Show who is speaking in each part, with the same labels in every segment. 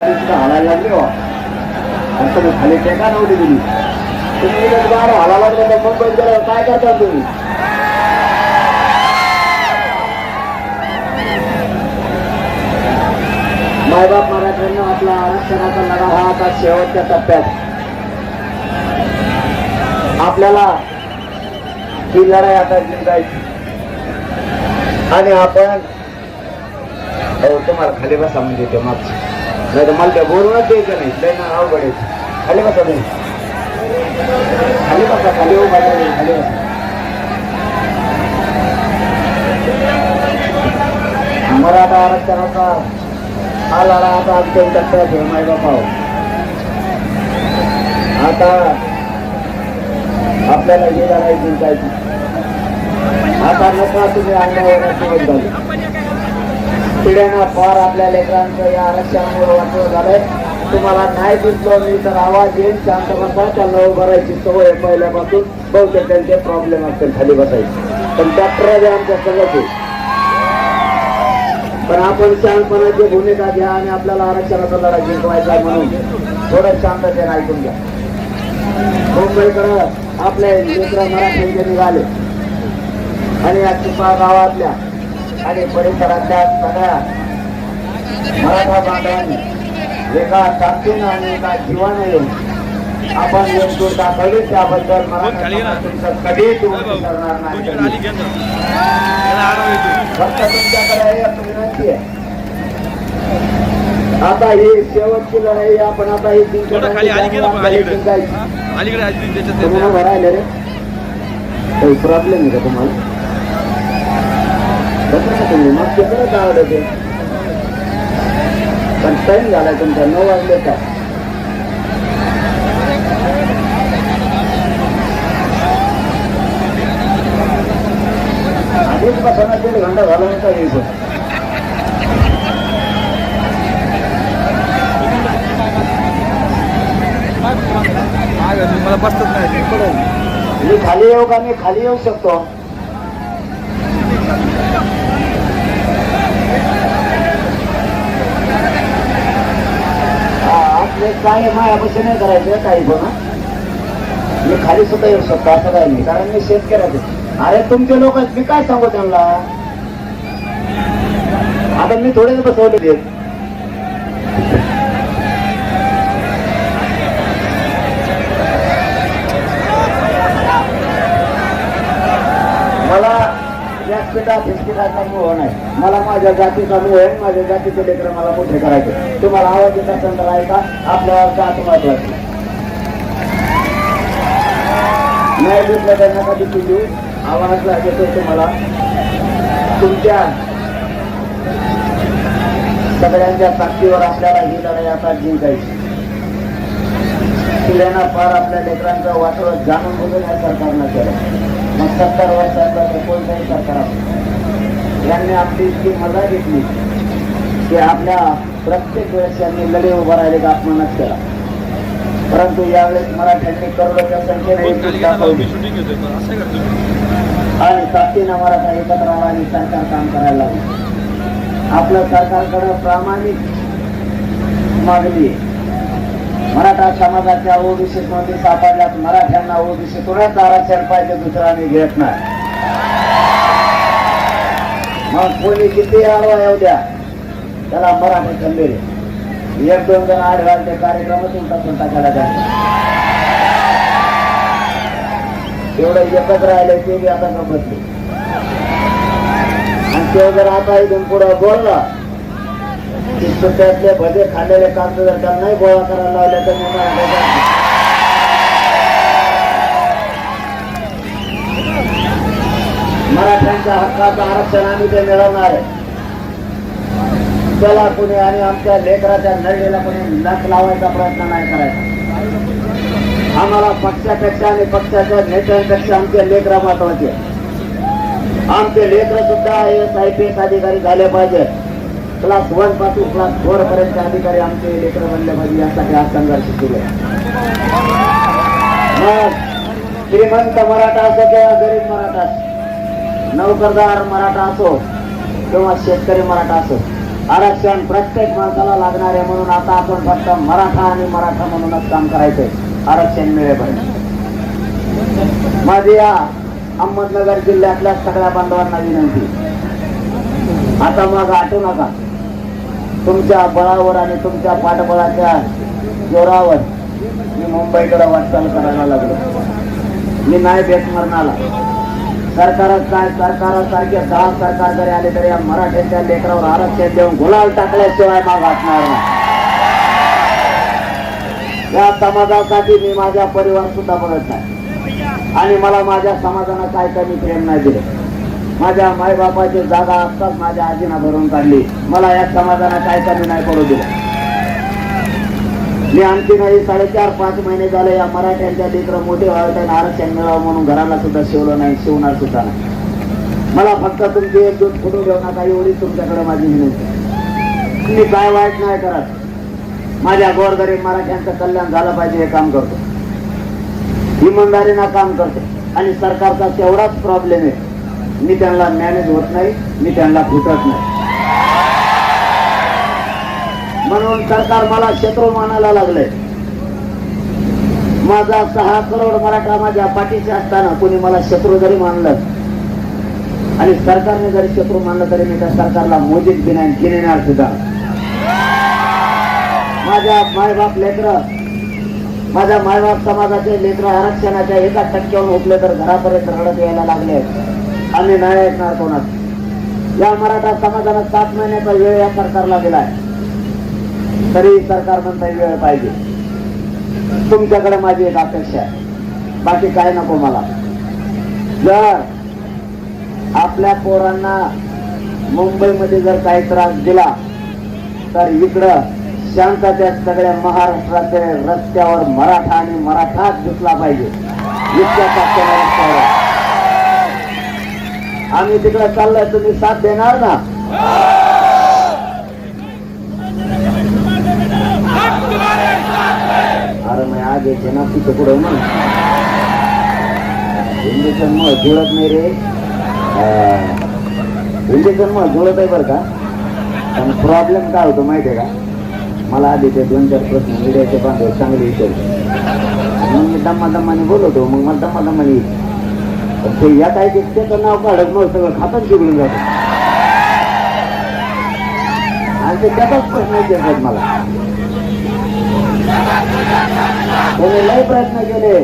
Speaker 1: हालायला लागले हो. खाली टेका नव्हती दिली. तुम्ही बाहेर हाला लागले तर मुंबईत काय करता तुम्ही? मायबाप मराठ्यांना आपला आरक्षणाचा लढा हा आता शेवटच्या टप्प्यात. आपल्याला ही लढाई आता जिंकायची. आणि आपण हो, तुम्हाला खाली बसा म्हणजे ते मागचं. नाही तर मला त्या बोलूनच द्यायचं नाही. लय ना अवघड आहे. खाली बसा तुम्ही. खाली बसा खाली उभा खाली बसा. मराठा आरक्षणाचा हा लढा आता अत्यंत टप्प्यात आहे मायबापाव आता आपल्याला हे लढाई जिंकायची. आता नका तुम्ही अंगावर सुरुवात झाली पिढ्यानं फार आपल्या लेकरांचं या आरक्षणामुळे वाटलं झालंय. तुम्हाला नाही दिसलो मी तर आवाज येईल. शांत बसा त्यांना उभारायची सवय पहिल्यापासून. बहुतेक त्यांचे प्रॉब्लेम असतील खाली बसायचे. पण डॉक्टर आमच्या सगळं पण आपण शांतपणाची भूमिका घ्या आणि आपल्याला आरक्षणाचा लढा जिंकवायचा म्हणून. थोडं शांततेने ऐकून घ्या. मुंबईकडं आपले मित्र मराठीचे निघाले. आणि या चिपा गावातल्या आणि परिसरातल्या सगळ्या मराठा बांधवांनी एका ताकदीनं आणि एका जीवानं येऊन आपण एकजूट दाखवली त्याबद्दल मराठा तुमचं कधीच करणार नाही. फक्त तुमच्याकडे विनंती आहे. आता ही शेवटची लढाई आपण आता ही जिंकायची राहिले रे काही प्रॉब्लेम आहे का तुम्हाला? बघा ना मग ते परत आवडत ते पण टाइम झाला तुमचा नऊ वाजले का? आधीच बसायला दीड घंटा झाला नव्हता यायचं
Speaker 2: मागं मला बसतच नाही
Speaker 1: मी खाली येऊ का? मी खाली येऊ शकतो हा, आपले काय मायापाशी नाही करायचं काही पण मी खाली सुद्धा येऊ शकतो असं काही नाही. कारण मी शेतकऱ्याचे अरे तुमचे लोक आहेत मी काय सांगू त्यांना? आता मी थोडेच बसवले ते मला व्यासपीठा मोह नाही मला माझ्या जातीचा मोह आहे माझ्या जातीचे लेकर मला मोठे करायचे. तुम्हाला आवाज येत असेल तर ऐका आपल्यावर जात महत्वाची. नाही घेतलं तर नका दिसू देऊ. आवाज लागेल तुम्हाला. तुमच्या सगळ्यांच्या ताकदीवर आपल्याला ही लढाई आता जिंकायची पिढ्यांना फार आपल्या लेकरांचं वाटवं जाणून बघून या सरकारनं केलं मग सत्तर वर्षाचा कोणत्याही सरकार यांनी आपली इतकी मजा घेतली की आपल्या प्रत्येक वेळेस यांनी लढे उभा राहिले का अपमानच केला परंतु यावेळेस मराठ्यांनी करोडोच्या संख्येने
Speaker 2: करतो मी.
Speaker 1: आणि ताकदीनं मराठा एकत्र आला आणि सरकार काम करायला लागलं आपलं सरकारकडे प्रामाणिक मागणी. मराठा समाजाच्या ओबीसी नोंदी सापडल्यात मराठ्यांना ओबीसी कोणाच आरक्षण पाहिजे दुसरा मी घेत नाही मग कोणी किती आडवा येऊ द्या त्याला मराठी खंबीर एक दोन जण आठ घालते कार्यक्रमच उलटा सुलटा केला जातो एवढं एकच राहिले ते बी आता गमतले आणि ते जर आता इथून पुढं बोलला की त्यातले भजे खाल्लेले कागद जर त्यांना गोळा करायला लावले तर आमच्या हक्काचं आरक्षण आम्ही ते मिळवणार आहे. त्याला कोणी आणि आमच्या लेकराच्या नळीला कोणी नख लावायचा प्रयत्न नाही करायचा. आम्हाला पक्षापेक्षा आणि पक्षाच्या नेत्यांपेक्षा आमचे लेकर महत्त्वाचे आमचे लेकर सुद्धा I S I P S अधिकारी झाले पाहिजे क्लास वनपासून क्लास फोर पर्यंत अधिकारी आमचे लेकर बनले पाहिजे यासाठी आज संघर्ष सुरू आहे. श्रीमंत मराठा असो किंवा गरीब मराठा असो नोकरदार मराठा असो किंवा शेतकरी मराठा असो आरक्षण प्रत्येक माणसाला लागणार आहे म्हणून आता आपण फक्त मराठा आणि मराठा म्हणूनच काम करायचंय आरक्षण मिळेपर्यंत. माझी या अहमदनगर जिल्ह्यातल्या सगळ्या बांधवांना विनंती. आता मग आठवू नका. तुमच्या बळावर आणि तुमच्या पाठबळाच्या जोरावर मी मुंबईकडे वाटचाल करायला लागलो. मी नाही मरणाला सरकारच काय सरकारासारखे दहा सरकार जरी आले तरी या मराठ्यांच्या लेकरावर आरक्षण देऊन गुलाल टाकल्याशिवाय माग वाटणार नाही. या समाजासाठी मी माझा परिवार सुद्धा बघत नाही. आणि मला माझ्या समाजानं काय कमी प्रेम नाही दिलं. माझ्या मायबापाची जागा आत्ताच माझ्या आजीनं भरून काढली. मला या समाजानं काय कमी नाही पडू दिलं. मी आणखी नाही साडेचार पाच महिने झाले या मराठ्यांच्या लेकरं मोठे व्हावे आणि आरक्षण मिळावं म्हणून घराला सुद्धा शिवलं नाही शिवणार सुद्धा नाही. मला फक्त तुमचे एक दोन फोटो घेऊ नका एवढी तुमच्याकडे माझी विनंती मी काय वाईट नाही करत. माझ्या गोरगरीब मराठ्यांचं कल्याण झालं पाहिजे हे काम करतो. इमानदारीनं काम करतो. आणि सरकारचा तेवढाच प्रॉब्लेम आहे. मी त्यांना मॅनेज होत नाही मी त्यांना फुटत नाही. म्हणून सरकार मला शत्रू मानायला लागले. माझा सहा करोड मराठा माझ्या पाठीशी असताना कोणी मला शत्रू जरी मानलं आणि सरकारने जरी शत्रू मानलं तरी मी त्या सरकारला मोदीत घेणार घेणार सुद्धा. माझ्या मायबाप लेकर माझ्या मायबाप समाजाचे लेकर आरक्षणाच्या एका टक्क्यावर उठले तर घरापर्यंत रडत यायला लागले. आम्ही नाही ऐकणार कोणात या मराठा समाजाला सात महिन्याचा वेळ या सरकारला दिलाय. तरी सरकार म्हणता वेळ पाहिजे. तुमच्याकडे माझी एक अपेक्षा आहे. बाकी काय नको मला. जर आपल्या पोरांना मुंबईमध्ये जर काही त्रास दिला तर इकडं शांततेत सगळ्या महाराष्ट्राचे रस्त्यावर मराठा आणि मराठाच दिसला पाहिजे. इतक्या रस्त्यावर. आम्ही तिकडे चाललोय तुम्ही साथ देणार ना? अरे जनाची आगे ना. इंजेक्शन मग जुळत नाही रे. इंजेक्शन मग जुळत आहे बरं का. पण प्रॉब्लेम काय होतो माहिती आहे का? मला आधी ते दोन चार प्रश्न मीडियाचे बांधव चांगले विचार मग मी दम्मा दम्माने बोलवतो मग मला दम्मा दम्माने येईल. पण ते या काय ते त्याचं नाव काढत मग सगळं खातच बिघडून जातं. आणि ते त्याचाच प्रश्न विचारतात मला. त्यांनी लय प्रयत्न केले.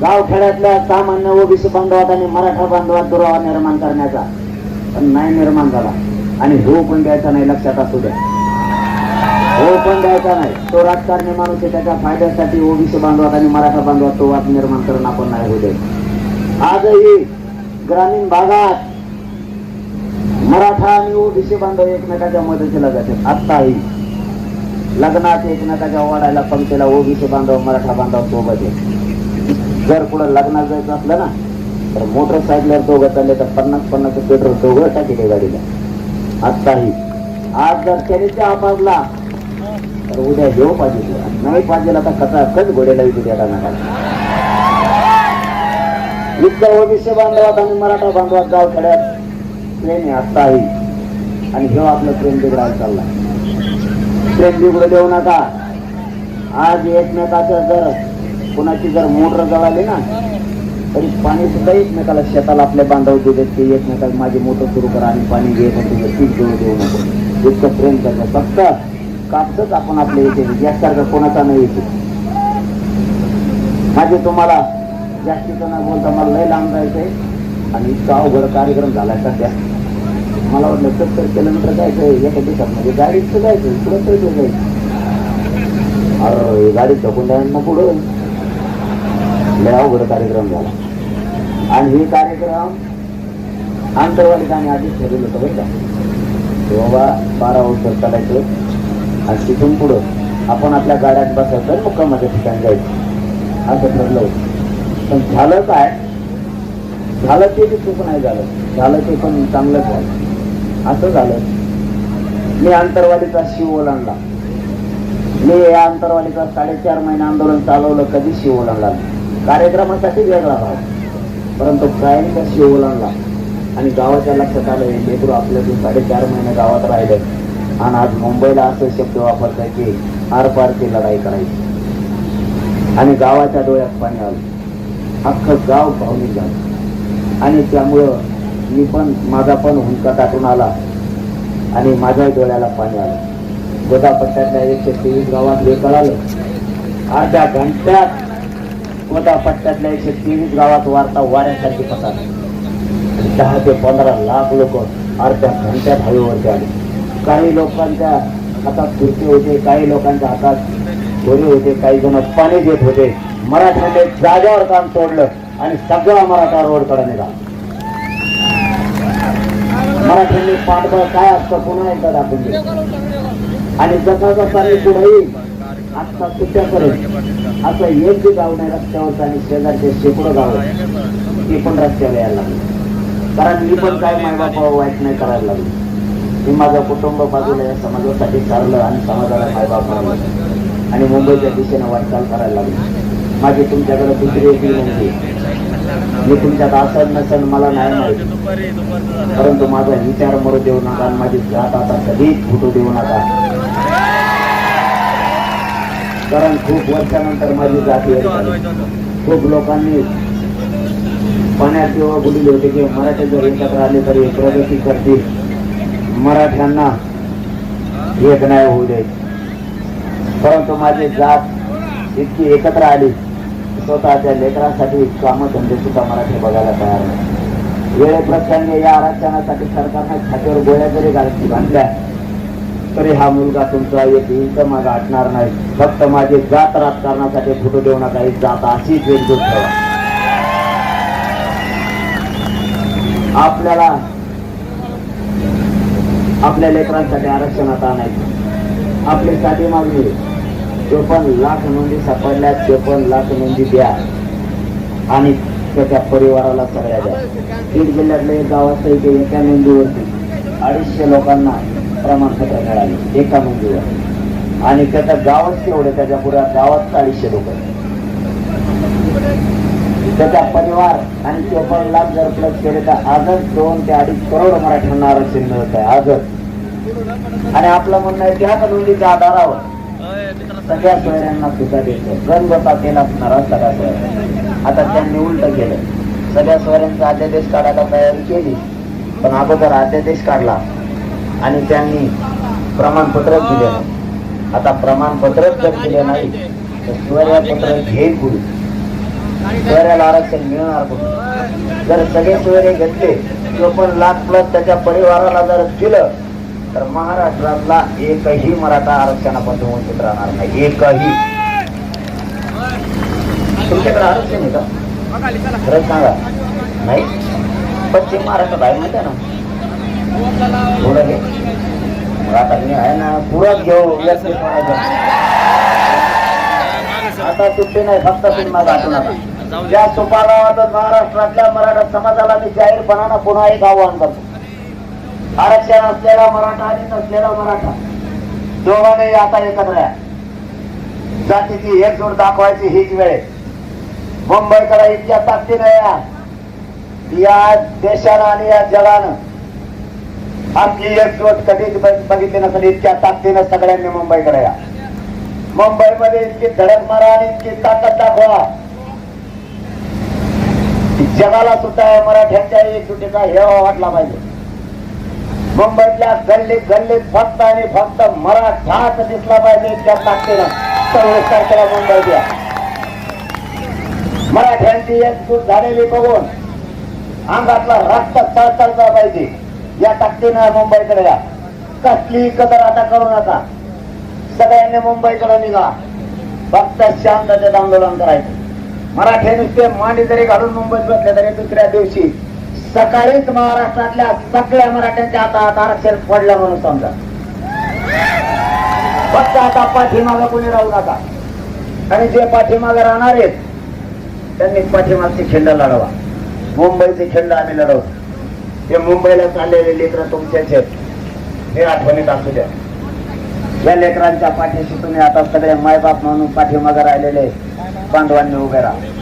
Speaker 1: गावखेड्यातल्या सामान्य ओबीसी बांधवात आणि मराठा बांधवात दुरावा निर्माण करण्याचा. पण नाही निर्माण झाला. आणि हो पण द्यायचा नाही लक्षात असू द्या. हो पण द्यायचा नाही. तो राजकारणी माणूस आहे त्याच्या फायद्यासाठी ओबीसी बांधवात आणि मराठा बांधवात तो वाद निर्माण करून आपण नाही होऊ दे आजही ग्रामीण भागात मराठा आणि ओबीसी बांधव एकमेकाच्या मदतीला जाते आत्ताही. लग्नात एकमेकाच्या वाढायला पंक्तीला ओबीसी बांधव मराठा बांधव सोबत आहे जर कुठं लग्नात जायचं असलं ना तर मोटरसायकलवर दोघं चालले तर पन्नास पन्नास पेट्रोल दोघं टाकीले गाडीला. आत्ताही आज जर त्याने चहा तर उद्या घेऊ पाहिजे. नाही पाहिजे तर कसा कच घोड्याला विकू द्या इतक्या ओबीसी बांधवात आणि मराठा बांधवात गाव खेड्यात. प्रेम आहे आत्ताही आणि हे आपलं प्रेम बिघडायला चालला प्रेम बिघडू देऊ नका. आज एकमेकाचं जर कुणाची जर मोटर जळाली ना तरी पाणी सुद्धा एकमेकाला शेताला आपल्या बांधव देतात की एकमेकाला माझी मोटर सुरू करा आणि पाणी घे पण तुझं पीक जळू देऊ नको. इतकं प्रेम करतो. फक्त कापसच आपण आपल्या येते यासारखं कोणाचा नाही येते माझे तुम्हाला जास्तीचं न बोलता मला लय लांब जायचंय. आणि इतका अवघड कार्यक्रम झालाय सध्या. मला वाटलं सत्तर किलोमीटर जायचं एका दिवसात म्हणजे गाडीचं जायचं पुढं तरी जायचं अरे गाडी ढकून पुढं. लय अवघड कार्यक्रम झाला. आणि हे कार्यक्रम आंतरवाडीत आम्ही आधीच ठरवलं होतं बरं का. बाबा बारा वर्ष चालायचं आणि तिथून पुढं आपण आपल्या गाड्यात बसायचं मुक्कामाच्या ठिकाणी जायचं. असं ठरलं होतं. पण झालं काय? झालं ते बी चूक नाही झालं. झालं ते पण चांगलंच झालं. असं झालं. मी आंतरवाडीचा शिव ओलांडला मी या आंतरवाडीचा साडेचार महिने आंदोलन चालवलं कधी शिव ओलांडला कार्यक्रमासाठी वेगळा भाव परंतु कायमचा शिव ओलांडला आणि गावाच्या लक्षात आलं हे लेकरू आपल्या जे साडेचार महिने गावात राहिले. आणि आज मुंबईला असं शब्द वापरताय की आरपारची लढाई करायची. आणि गावाच्या डोळ्यात पाणी आलं. अख्खं गाव भावनिक झालं. आणि त्यामुळं मी पण माझा पण हुंका टाकून आला आणि माझ्याही डोळ्याला पाणी आलं. गोदापट्ट्यातल्या एकशे तेवीस गावात हे कळालं. अर्ध्या घंट्यात गोदापट्ट्यातल्या एकशे तेवीस गावात वार्ता वाऱ्यासारखी पसरली. दहा ते पंधरा लाख लोक अर्ध्या घंट्यात हवेवरती आले. काही लोकांच्या हातात खुर्ची होते काही लोकांच्या हातात घोडे होते काही जण पाणी देत होते. मराठ्याने जाग्यावर काम तोडलं आणि सगळा मराठा रोडकडे निघाला. मराठ्यांनी पाठबळ काय असतं पुन्हा एकदा दाखवून आणि जसा जसा मी पुढे येईल आता सुट्ट्या करेल. असं एक जे गाव नाही रस्त्यावर आणि शेजारचे शेकडो गाव ते पण रस्त्यावर यायला लागले. कारण मी पण काय मायबापा वाईट नाही करायला लागलो. मी माझं कुटुंब बाजूला या समाजासाठी चाललं आणि समाजाला मायबाप बनवलं. आणि मुंबईच्या दिशेने वाटचाल करायला लागली. माझी तुमच्याकडे दुसरी एक विनंती मी तुमच्यात असं नसेल मला नाही माहिती. परंतु माझा विचार मरू देऊ नका आणि माझी जात आता कधीच फुटू देऊ नका. कारण खूप वर्षानंतर माझी जात खूप लोकांनी पाण्यात किंवा बोलली होते की मराठी जर एकत्र आले तरी प्रगती करतील. मराठ्यांना एक नाही होऊ दे परंतु माझी जात इतकी एकत्र आली. स्वतःच्या लेकरांसाठी कामधंदे सुद्धा मराठी बघायला तयार नाही. वेळेप्रसंगी या आरक्षणासाठी सरकारने खात्यावर गोळ्या जरी घाल- बांधल्या तरी हा मुलगा तुमचा एक इंच मागे आटणार नाही. फक्त माझी जात राजकारणासाठी फुटू देऊ नका ही जात अशीच एकजूट ठेवा. आपल्याला आपल्या लेकरांसाठी आरक्षणात आणायचं. आपली साठी मागणी चोपन्न लाख नोंदी सापडल्या चोपन्न लाख नोंदी द्या. आणि त्याच्या परिवाराला सगळ्या द्या. बीड जिल्ह्यातलं एक गाव असतं की एका नोंदीवरती अडीचशे लोकांना प्रमाणपत्र मिळाले एका नोंदीवर आणि त्याचं गावच तेवढे त्याच्या पुऱ्या गावात अडीचशे लोक. त्याचा परिवार आणि चोपन्न लाख जर प्लस केले तर आजच दोन ते अडीच करोड मराठ्यांना आरक्षण मिळत आहे आजच. आणि आपलं म्हणणं आहे त्या नोंदीच्या आधारावर सगळ्या सोयऱ्यांना सुद्धा देतो. गणगोता केला असणारा सगळ्या सोयऱ्या आता त्यांनी उलट केलं. सगळ्या सोयऱ्यांचा अध्यादेश काढायला तयारी केली. पण अगोदर अध्यादेश काढला. आणि त्यांनी प्रमाणपत्रच दिले. नाही आता प्रमाणपत्रच जर दिले नाही तर सोयऱ्यापत्र घेईल कुणी सोयऱ्याला आरक्षण मिळणार कुठे? जर सगळे सोयरे घेतले चोपन्न लाख प्लस त्याच्या परिवाराला जर दिलं तर महाराष्ट्रातला एकही मराठा आरक्षणापासून वंचित राहणार नाही. एकही. तुमच्याकडे आरक्षण आहे का? खरंच सांगा. नाही? पश्चिम महाराष्ट्रात आहे माहिती आहे ना? थोडं घे मग आता मी आहे ना पुरत घेऊ. आता सुट्टी नाही फक्त सिनेमा गाठू नका. या सुपागावातच महाराष्ट्रातल्या मराठा समाजाला मी जाहीरपणानं पुन्हा एक आव्हान करतो. आरक्षण असलेला मराठा आणि नसलेला मराठा. दोघांनी आता एकत्र या. जातीची एकजूट दाखवायची हीच वेळ. मुंबईकडे इतक्या ताकदीने या. या देशानं आणि या जगानं. आपली एकजूट कधीच बघितली नसेल इतक्या ताकदीनं सगळ्यांनी मुंबईकडे या. मुंबईमध्ये इतकी धडक मारा आणि इतकी ताकद दाखवा. जगाला सुद्धा मराठ्यांच्या एकजुटीचा हेवा वाटला पाहिजे. मुंबईतल्या गल्लीत गल्लीत फक्त आणि फक्त मराठाच दिसला पाहिजे त्या ताकदीनं. सव्वीस तारखेला मुंबईत या मराठ्यांची एकजूट झालेली बघून अंगातला रक्त चळचळता पाहिजे. या ताकदीनं मुंबईकडे या. कसली कदर आता करू नका. सगळ्यांनी मुंबईकडे निघा. फक्त शांततेत आंदोलन करायचं. मराठी नुसते मांडी जरी घालून मुंबईत बसले तरी दुसऱ्या दिवशी सकाळीच महाराष्ट्रातल्या सगळ्या मराठ्यांच्या हातात आरक्षण पडलं म्हणून समजा. फक्त आता पाठीमागं कोणी राहू नका. आणि जे पाठीमागे राहणार आहेत त्यांनी पाठीमागची खिंड लढवा. मुंबईची खिंड आम्ही लढवतो. ते मुंबईला चाललेले लेकर तुमच्याचे हे आठवणीत असू द्या. या लेकरांच्या पाठीशी तुम्ही आता सगळे मायबाप म्हणून पाठीमागे राहिलेले बांधवांनी उभे राहा.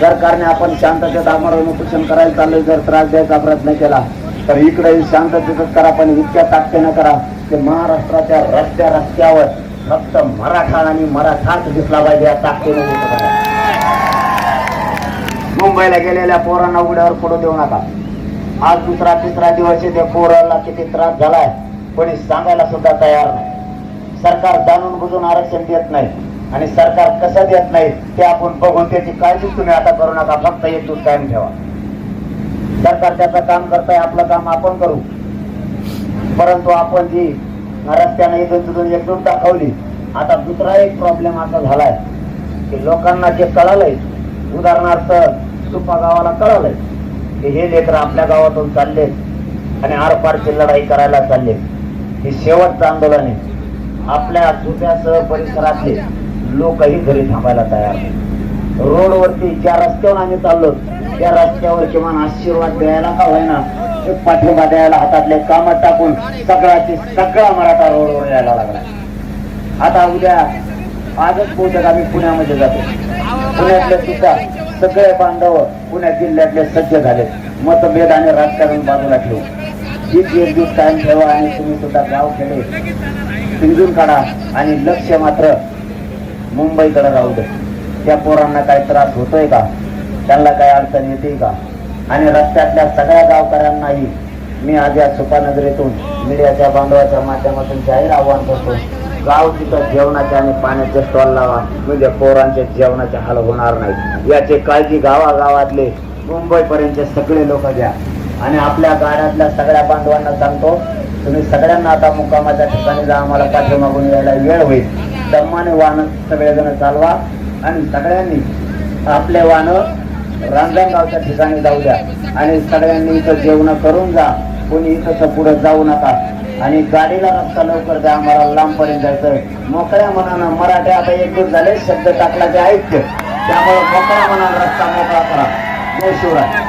Speaker 1: सरकारने आपण शांततेत आमरण उपोषण करायला चाललोय जर त्रास द्यायचा प्रयत्न केला तर इकडेही शांततेतच करा पण इतक्या ताकदीनं करा की महाराष्ट्राच्या रस्त्या रस्त्यावर फक्त मराठा आणि मराठाच दिसला पाहिजे या ताकदीने मुंबईला गेलेल्या पोरांना उघड्यावर पडू देऊ नका. आज दुसरा तिसरा दिवस आहे त्या पोराला किती त्रास झालाय कोणी सांगायला सुद्धा तयार नाही. सरकार जाणून बुजून आरक्षण देत नाही. आणि सरकार कसं देत नाही ते आपण बघून त्याची काळजी तुम्ही आता करू नका. फक्त एक दूध कायम ठेवा. सरकार त्याचं काम करताय आपलं काम आपण करू. परंतु आपण जी रस्त्याने इथून तिथून एकजूट दाखवली आता दुसरा एक प्रॉब्लेम असा झालाय की लोकांना जे कळालंय उदाहरणार्थ सुपा गावाला कळालंय की हे लेकर आपल्या गावातून चालले आणि आरपारची लढाई करायला चालले. हे शेवटचं आंदोलन आहे. आपल्या सुप्यासह परिसरातले लोकही घरी थांबायला तयार नाही रोडवरती ज्या रस्त्यावर आम्ही चाललो त्या रस्त्यावर किमान आशीर्वाद द्यायला का होईना? ते पाठिंबा द्यायला हातातले कामात टाकून सगळ्याची सगळा मराठा रोडवर यायला लागला. आता उद्या आजच बहुतेक आम्ही पुण्यामध्ये जातो. पुण्यातले सुद्धा सगळे बांधव पुणे जिल्ह्यातले सज्ज झाले मतभेद आणि राजकारण बाजूला ठेवू. एक दिवस कायम ठेवा आणि तुम्ही सुद्धा गाव खेळे पिंजून काढा आणि लक्ष मात्र मुंबईकडे राहू दे. त्या पोरांना काही त्रास होतोय का? त्यांना काही अडचण येते का? आणि रस्त्यातल्या सगळ्या गावकऱ्यांनाही मी आज या सुपानगरीतून मीडियाच्या बांधवाच्या माध्यमातून जाहीर आव्हान करतो. गाव तिथं जेवणाचे आणि पाण्याचे स्टॉल लावा. म्हणजे पोरांच्या जेवणाचे हाल होणार नाही. याची काळजी गावागावातले मुंबईपर्यंतचे सगळे लोक घ्या. आणि आपल्या गाड्यातल्या सगळ्या बांधवांना सांगतो तुम्ही सगळ्यांना आता मुक्कामाच्या ठिकाणी जा आम्हाला पाठीमागून यायला वेळ होईल. दम्माने वाहन सगळेजण चालवा आणि सगळ्यांनी आपले वाहनं रांजणगावच्या ठिकाणी जाऊ द्या. आणि सगळ्यांनी इथं जेवण करून जा. कोणी इथं पुढे जाऊ नका. आणि गाडीला रस्ता लवकर द्या. आम्हाला लांबपर्यंत जायचं मोकळ्या मनानं मराठी आता एकजूट झाले. शब्द टाकला जे ऐक्य. त्यामुळे मोकळ्या मनानं रस्ता मोकळा करा. जय शिवराय.